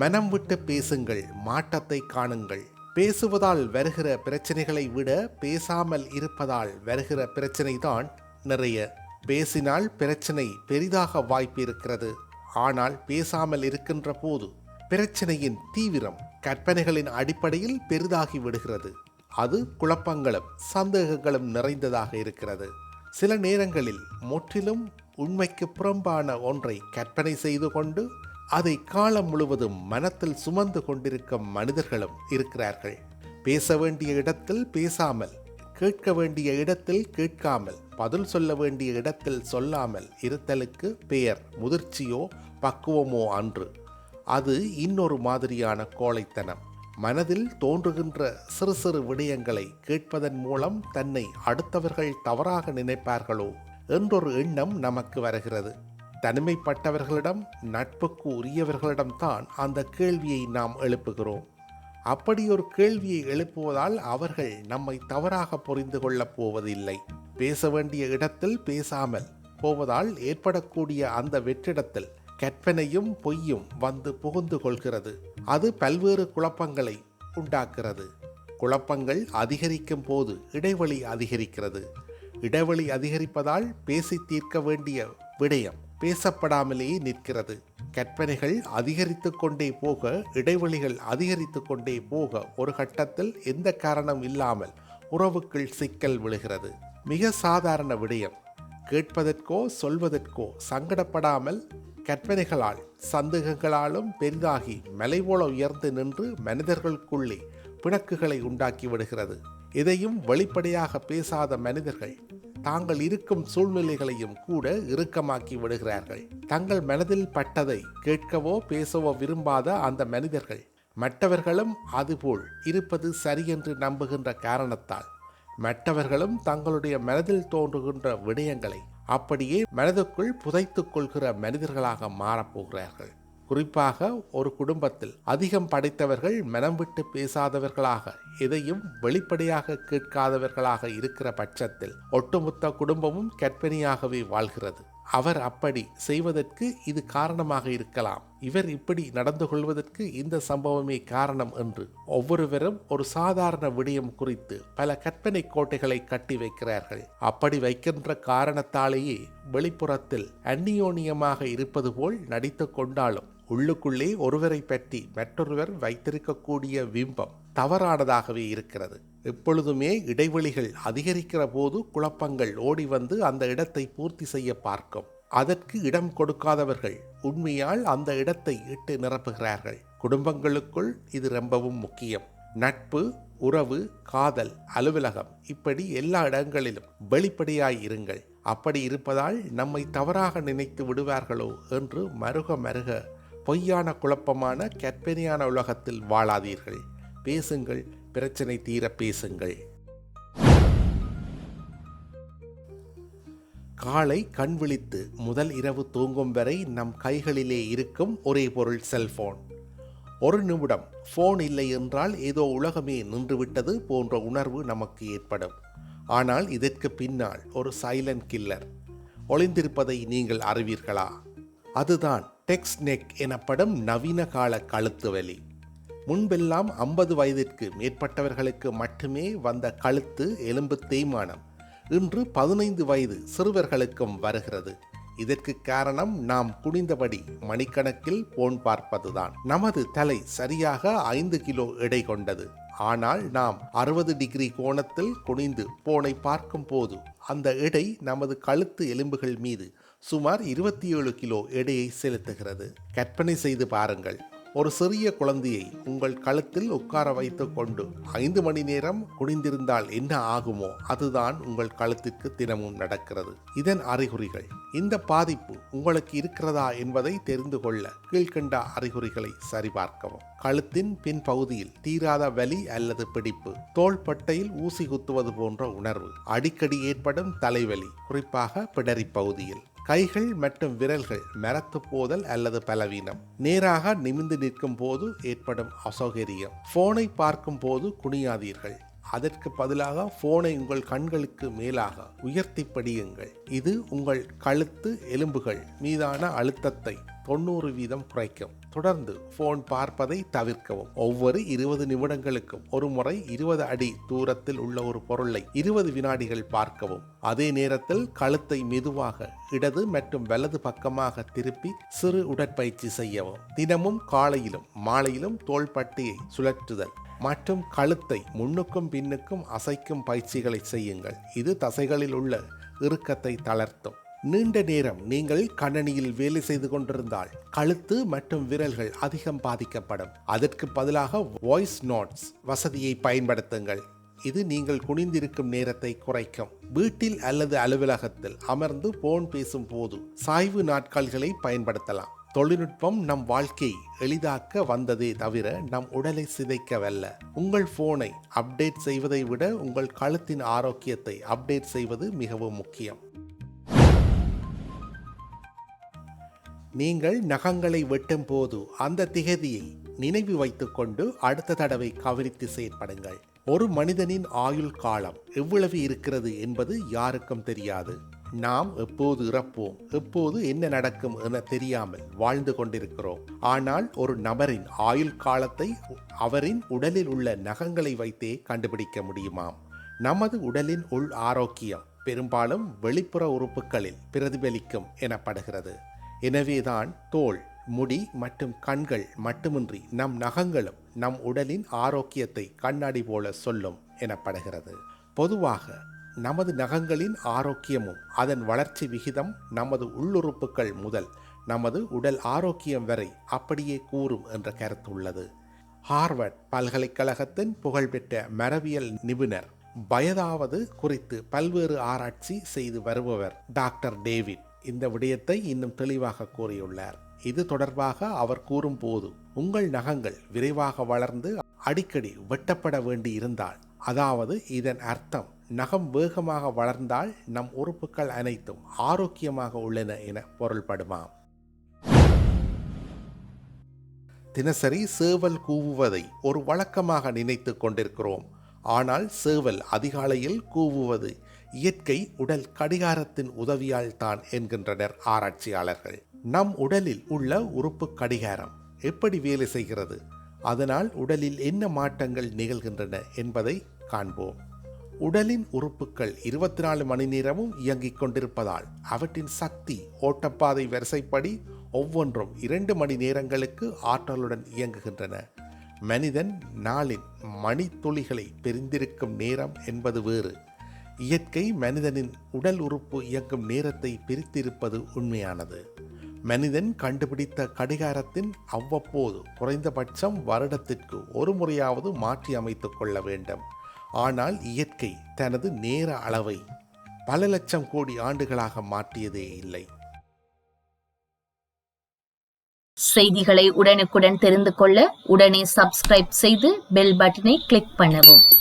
மனம் விட்டு பேசுங்கள் மாற்றத்தை காணுங்கள். பேசுவதால் வருகிற பிரச்சனைகளை விட பேசாமல் இருப்பதால் வருகிற பிரச்சனை தான் நிறைய. பேசினால் பிரச்சனை பெரிதாக வாய்ப்பு இருக்கிறது. ஆனால் பேசாமல் இருக்கின்ற போது பிரச்சனையின் தீவிரம் கற்பனைகளின் அடிப்படையில் பெரிதாகி விடுகிறது. அது குழப்பங்களும் சந்தேகங்களும் நிறைந்ததாக இருக்கிறது. சில நேரங்களில் முற்றிலும் உண்மைக்கு புறம்பான ஒன்றை கற்பனை செய்து கொண்டு அதை காலம் முழுவதும் மனத்தில் சுமந்து கொண்டிருக்கும் மனிதர்களும் இருக்கிறார்கள். பேச வேண்டிய இடத்தில் பேசாமல் கேட்க வேண்டிய இடத்தில் கேட்காமல் பதில் சொல்ல வேண்டிய இடத்தில் சொல்லாமல் இருத்தலுக்கு பெயர் முதிர்ச்சியோ பக்குவமோ அன்று. அது இன்னொரு மாதிரியான கோழைத்தனம். மனதில் தோன்றுகின்ற சிறு சிறு விடயங்களை கேட்பதன் மூலம் தன்னை அடுத்தவர்கள் தவறாக நினைப்பார்களோ என்றொரு எண்ணம் நமக்கு வருகிறது. தனிமைப்பட்டவர்களிடம் நட்புக்கு உரியவர்களிடம்தான் அந்த கேள்வியை நாம் எழுப்புகிறோம். அப்படி ஒரு கேள்வியை எழுப்புவதால் அவர்கள் நம்மை தவறாக புரிந்து கொள்ளப் போவதில்லை. பேச வேண்டிய இடத்தில் பேசாமல் போவதால் ஏற்படக்கூடிய அந்த வெற்றிடத்தில் கற்பனையும் பொய்யும் வந்து புகுந்து கொள்கிறது. அது பல்வேறு குழப்பங்களை உண்டாக்குறது குழப்பங்கள் அதிகரிக்கும் போது இடைவெளி அதிகரிக்கிறது. இடைவெளி அதிகரிப்பதால் பேசி தீர்க்க வேண்டிய விடயம் பேசப்படாமலேயே நிற்கிறது. கற்பனைகள் அதிகரித்து கொண்டே போக இடைவெளிகள் அதிகரித்து கொண்டே போக ஒரு கட்டத்தில் எந்த காரணம் இல்லாமல் உறவுக்குள் சிக்கல் விழுகிறது. மிக சாதாரண விடயம். கேட்பதற்கோ சொல்வதற்கோ சங்கடப்படாமல் கற்பனைகளால் சந்தேகங்களாலும் பெரிதாகி மலை போல உயர்ந்து நின்று மனிதர்களுக்குள்ளே பிணக்குகளை உண்டாக்கி விடுகிறது. இதையும் வெளிப்படையாக பேசாத மனிதர்கள் தாங்கள் இருக்கும் சூழ்நிலைகளையும் கூட இறுக்கமாக்கி விடுகிறார்கள். தங்கள் மனதில் பட்டதை கேட்கவோ பேசவோ விரும்பாத அந்த மனிதர்கள் மற்றவர்களும் அதுபோல் இருப்பது சரியென்று நம்புகின்ற காரணத்தால் மற்றவர்களும் தங்களுடைய மனதில் தோன்றுகின்ற விடயங்களை அப்படியே மனதுக்குள் புதைத்துக் கொள்கிற மனிதர்களாக மாறப்போகிறார்கள் குறிப்பாக ஒரு குடும்பத்தில் அதிகம் படைத்தவர்கள் மனம் விட்டு பேசாதவர்களாக எதையும் வெளிப்படையாக கேட்காதவர்களாக இருக்கிற பட்சத்தில் ஒட்டுமொத்த குடும்பமும் கற்பனையாகவே வாழ்கிறது. அவர் அப்படி செய்வதற்கு இது காரணமாக இருக்கலாம். இவர் இப்படி நடந்து கொள்வதற்கு இந்த சம்பவமே காரணம் என்று ஒவ்வொருவரும் ஒரு சாதாரண விடயம் குறித்து பல கற்பனை கோட்டைகளை கட்டி வைக்கிறார்கள். அப்படி வைக்கின்ற காரணத்தாலேயே வெளிப்புறத்தில் அந்நியோனியமாக இருப்பது போல் நடித்து கொண்டாலும் உள்ளுக்குள்ளே ஒருவரை பற்றி மற்றொருவர் வைத்திருக்கக்கூடிய பிம்பம் தவறானதாகவே இருக்கிறது. எப்பொழுதுமே இடைவெளிகள் அதிகரிக்கிற போது குழப்பங்கள் ஓடி வந்து அந்த இடத்தை பூர்த்தி செய்ய பார்க்கும். அதற்கு இடம் கொடுக்காதவர்கள் உண்மையால் அந்த இடத்தை இட்டு நிரப்புகிறார்கள். குடும்பங்களுக்குள் இது ரொம்பவும் முக்கியம். நட்பு உறவு காதல் அலுவலகம் இப்படி எல்லா இடங்களிலும் வெளிப்படையாய் இருங்கள். அப்படி இருப்பதால் நம்மை தவறாக நினைத்து விடுவார்களோ என்று மருக மருக பொய்யான குழப்பமான கற்பனையான உலகத்தில் வாழாதீர்கள். பேசுங்கள் பிரச்சனை தீர பேசுங்கள். காலை கண் விழித்து முதல் இரவு தூங்கும் வரை நம் கைகளிலே இருக்கும் ஒரே பொருள் செல்போன். ஒரு நிமிடம் ஃபோன் இல்லை என்றால் ஏதோ உலகமே நின்றுவிட்டது போன்ற உணர்வு நமக்கு ஏற்படும். ஆனால் இதற்கு பின்னால் ஒரு சைலண்ட் கில்லர் ஒளிந்திருப்பதை நீங்கள் அறிவீர்களா? அதுதான் டெக்ஸ் நெக் எனப்படும் நவீன கால கழுத்து வலி. முன்பெல்லாம் ஐம்பது வயதிற்கு மேற்பட்டவர்களுக்கு மட்டுமே வந்த கழுத்து எலும்பு தேய்மானம். இன்று பதினைந்து வயது சிறுவர்களுக்கும் வருகிறது. இதற்கு காரணம் நாம் குனிந்தபடி மணிக்கணக்கில் போன் பார்ப்பதுதான். நமது தலை சரியாக ஐந்து கிலோ எடை கொண்டது. ஆனால் நாம் அறுபது டிகிரி கோணத்தில் குனிந்து போனை பார்க்கும் போது அந்த எடை நமது கழுத்து எலும்புகள் மீது சுமார் இருபத்தி ஏழு கிலோ எடையை செலுத்துகிறது. கற்பனை செய்து பாருங்கள். ஒரு சிறிய குழந்தையை உங்கள் கழுத்தில் உட்கார வைத்துக்கொண்டு கொண்டு ஐந்து மணி நேரம் குனிந்திருந்தால் என்ன ஆகுமோ அதுதான் உங்கள் கழுத்திற்கு தினமும் நடக்கிறது. இதன் அறிகுறிகள். இந்த பாதிப்பு உங்களுக்கு இருக்கிறதா என்பதை தெரிந்து கொள்ள கீழ்கண்ட அறிகுறிகளை சரிபார்க்கவும். கழுத்தின் பின் பகுதியில் தீராத வலி அல்லது பிடிப்பு தோள்பட்டையில் ஊசி குத்துவது போன்ற உணர்வு அடிக்கடி ஏற்படும் தலைவலி குறிப்பாக பிடரி பகுதியில். கைகள் மற்றும் விரல்கள் மரத்து போதல் அல்லது பலவீனம். நேராக நிமிந்து நிற்கும் போது ஏற்படும் அசௌகரியம். போனை பார்க்கும் போது குனியாதீர்கள். அதற்கு பதிலாக ஃபோனை உங்கள் கண்களுக்கு மேலாக உயர்த்தி படியுங்கள் இது உங்கள் கழுத்து எலும்புகள் மீதான அழுத்தத்தை தொண்ணூறு வீதம் குறைக்கும். தொடர்ந்து ஃபோன் பார்ப்பதை தவிர்க்கவும். ஒவ்வொரு இருபது நிமிடங்களுக்கும் ஒரு முறை இருபது அடி தூரத்தில் உள்ள ஒரு பொருளை இருபது வினாடிகள் பார்க்கவும். அதே நேரத்தில் கழுத்தை மெதுவாக இடது மற்றும் வலது பக்கமாக திருப்பி சிறு உடற்பயிற்சி செய்யவும். தினமும் காலையிலும் மாலையிலும் தோள்பட்டியை சுழற்றுதல். மற்றும் கழுத்தை முன்னுக்கும் பின்னுக்கும் அசைக்கும் பயிற்சிகளை செய்யுங்கள். இது தசைகளில் உள்ள இறுக்கத்தை தளர்த்தும். நீண்ட நேரம் நீங்கள் கணனியில் வேலை செய்து கொண்டிருந்தால் கழுத்து மற்றும் விரல்கள் அதிகம் பாதிக்கப்படும். அதற்கு பதிலாக வாய்ஸ் நோட்ஸ் வசதியை பயன்படுத்துங்கள். இது நீங்கள் குனிந்திருக்கும் நேரத்தை குறைக்கும். வீட்டில் அல்லது அலுவலகத்தில் அமர்ந்து போன் பேசும் போது சாய்வு நாட்கால்களை பயன்படுத்தலாம். தொழில்நுட்பம் நம் வாழ்க்கை எளிதாக்க வந்ததே தவிர நம் உடலை சிதைக்கவல்ல. உங்கள் ஃபோனை அப்டேட் செய்வதை விட உங்கள் கழுத்தின் ஆரோக்கியத்தை அப்டேட் செய்வது மிகவும் முக்கியம். நீங்கள் நகங்களை வெட்டும் போது அந்த திகதியை நினைவு வைத்துக்கொண்டு அடுத்த தடவை கவனித்து செயற்படுங்கள். ஒரு மனிதனின் ஆயுள் காலம் எவ்வளவு இருக்கிறது என்பது யாருக்கும் தெரியாது. நாம் எப்போது இறப்போம்? எப்போது என்ன நடக்கும் என தெரியாமல் வாழ்ந்து கொண்டிருக்கிறோம். ஆனால் ஒரு நபரின் ஆயுள் காலத்தை அவரின் உடலில் உள்ள நகங்களை வைத்தே கண்டுபிடிக்க முடியுமாம்? நமது உடலின் உள் ஆரோக்கியம் பெரும்பாலும் வெளிப்புற உறுப்புகளில் பிரதிபலிக்கும் எனப்படுகிறது. எனவேதான் தோல் முடி மற்றும் கண்கள் மட்டுமின்றி நம் நகங்களும் நம் உடலின் ஆரோக்கியத்தை கண்ணாடி போல சொல்லும் எனப்படுகிறது. பொதுவாக நமது நகங்களின் ஆரோக்கியமும் அதன் வளர்ச்சி விகிதம் நமது உள்ளுறுப்புகள் முதல் நமது உடல் ஆரோக்கியம் வரை அப்படியே கூறும் என்ற கருத்து உள்ளது. ஹார்வர்ட் பல்கலைக்கழகத்தின் புகழ்பெற்ற மரபியல் நிபுணர் வயதாவது குறித்து பல்வேறு ஆராய்ச்சி செய்து வருபவர் டாக்டர் டேவிட் இந்த விடயத்தை இன்னும் தெளிவாக கூறியுள்ளார். இது தொடர்பாக அவர் கூறும்போது உங்கள் நகங்கள் விரைவாக வளர்ந்து அடிக்கடி வெட்டப்பட வேண்டி இருந்தால் அதாவது இதன் அர்த்தம் நகம் வேகமாக வளர்ந்தால் நம் உறுப்புகள் அனைத்தும் ஆரோக்கியமாக உள்ளன என பொருள்படுமாம் தினசரி சேவல் கூவுவதை ஒரு வழக்கமாக நினைத்து கொண்டிருக்கிறோம். ஆனால் சேவல் அதிகாலையில் கூவுவது இயற்கை உடல் கடிகாரத்தின் உதவியால் தான் என்கின்றனர் ஆராய்ச்சியாளர்கள். நம் உடலில் உள்ள உறுப்பு கடிகாரம் எப்படி வேலை செய்கிறது? அதனால் உடலில் என்ன மாற்றங்கள் நிகழ்கின்றன என்பதை காண்போம். உடலின் உறுப்புகள் இருபத்தி நாலு மணி நேரமும் இயங்கிக் கொண்டிருப்பதால் அவற்றின் சக்தி ஓட்டப்பாதை வரிசைப்படி ஒவ்வொன்றும் இரண்டு மணி நேரங்களுக்கு ஆற்றலுடன் இயங்குகின்றன. மனிதன் நாளின் மணித்துளிகளை பிரிந்திருக்கும் நேரம் என்பது வேறு. இயற்கை மனிதனின் உடல் உறுப்பு இயங்கும் நேரத்தை பிரித்திருப்பது உண்மையானது. மனிதன் கண்டுபிடித்த கடிகாரத்தின் அவ்வப்போது குறைந்தபட்சம் வருடத்திற்கு ஒரு முறையாவது மாற்றி அமைத்துக் கொள்ள வேண்டும். ஆனால் இயற்கை தனது நேர அளவை பல லட்சம் கோடி ஆண்டுகளாக மாற்றியதே இல்லை. செய்திகளை உடனுக்குடன் தெரிந்து கொள்ள உடனே சப்ஸ்கிரைப் செய்து பெல் பட்டனை கிளிக் பண்ணவும்.